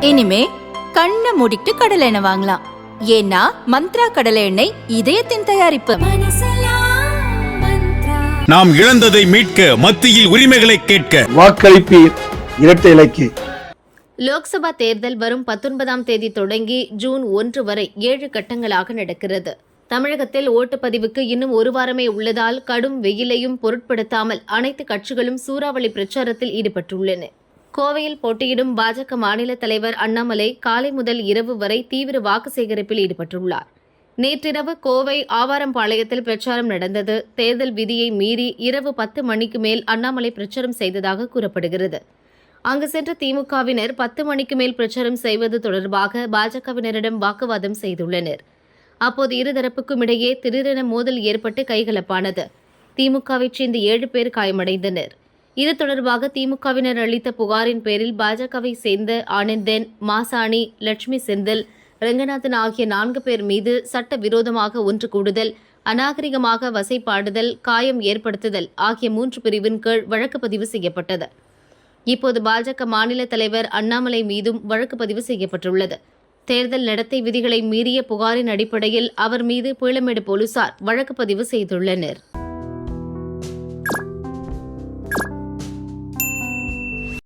இனிமே கண்ணை மூடிட்டு கடலை எண்ணெய் வாங்கலாம். ஏன்னா மந்த்ரா கடலை எண்ணெய் இதயத்தின் தயாரிப்பு. நாம் இழந்ததை மீட்க மத்தியில் உரிமைகளை கேட்க. வாக்களிப்பீர் இரட்டை இலக்கு. லோக்சபா தேர்தல் வரும் பத்தொன்பதாம் தேதி தொடங்கி ஜூன் ஒன்று வரை ஏழு கட்டங்களாக நடக்கிறது. தமிழகத்தில் ஓட்டுப்பதிவுக்கு இன்னும் ஒரு வாரமே உள்ளதால் கடும் வெயிலையும் பொருட்படுத்தாமல் அனைத்து கட்சிகளும் சூறாவளி பிரச்சாரத்தில் ஈடுபட்டுள்ளன. கோவையில் போட்டியிடும் பாஜக மாநில தலைவர் அண்ணாமலை காலை முதல் இரவு வரை தீவிர வாக்கு சேகரிப்பில் ஈடுபட்டுள்ளார். நேற்றிரவு கோவை ஆவாரம்பாளையத்தில் பிரச்சாரம் நடந்தது. தேர்தல் விதியை மீறி இரவு பத்து மணிக்கு மேல் அண்ணாமலை பிரச்சாரம் செய்ததாக கூறப்படுகிறது. அங்கு சென்ற திமுகவினர் பத்து மணிக்கு மேல் பிரச்சாரம் செய்வது தொடர்பாக பாஜகவினரிடம் வாக்குவாதம் செய்துள்ளனர். அப்போது இருதரப்புக்கும் இடையே திடீரென மோதல் ஏற்பட்டு கைகலப்பானது. திமுகவைச் சேர்ந்த ஏழு பேர் காயமடைந்தனர். இது தொடர்பாக திமுகவினர் அளித்த புகாரின் பேரில் பாஜகவை சேர்ந்த ஆனந்தன் மாசாணி லட்சுமி செந்தில் ரெங்கநாதன் ஆகிய நான்கு பேர் மீது சட்ட விரோதமாக ஒன்று கூடுதல் அநாகரிகமாக வசைப்பாடுதல் காயம் ஏற்படுத்துதல் ஆகிய மூன்று பிரிவின் கீழ் வழக்கு பதிவு செய்யப்பட்டது. இப்போது பாஜக மாநில தலைவர் அண்ணாமலை மீதும் வழக்கு பதிவு செய்யப்பட்டுள்ளது. தேர்தல் நடத்தை விதிகளை மீறிய புகாரின் அடிப்படையில் அவர் மீது பீளமேடு போலீசார் வழக்கு பதிவு செய்துள்ளனர்.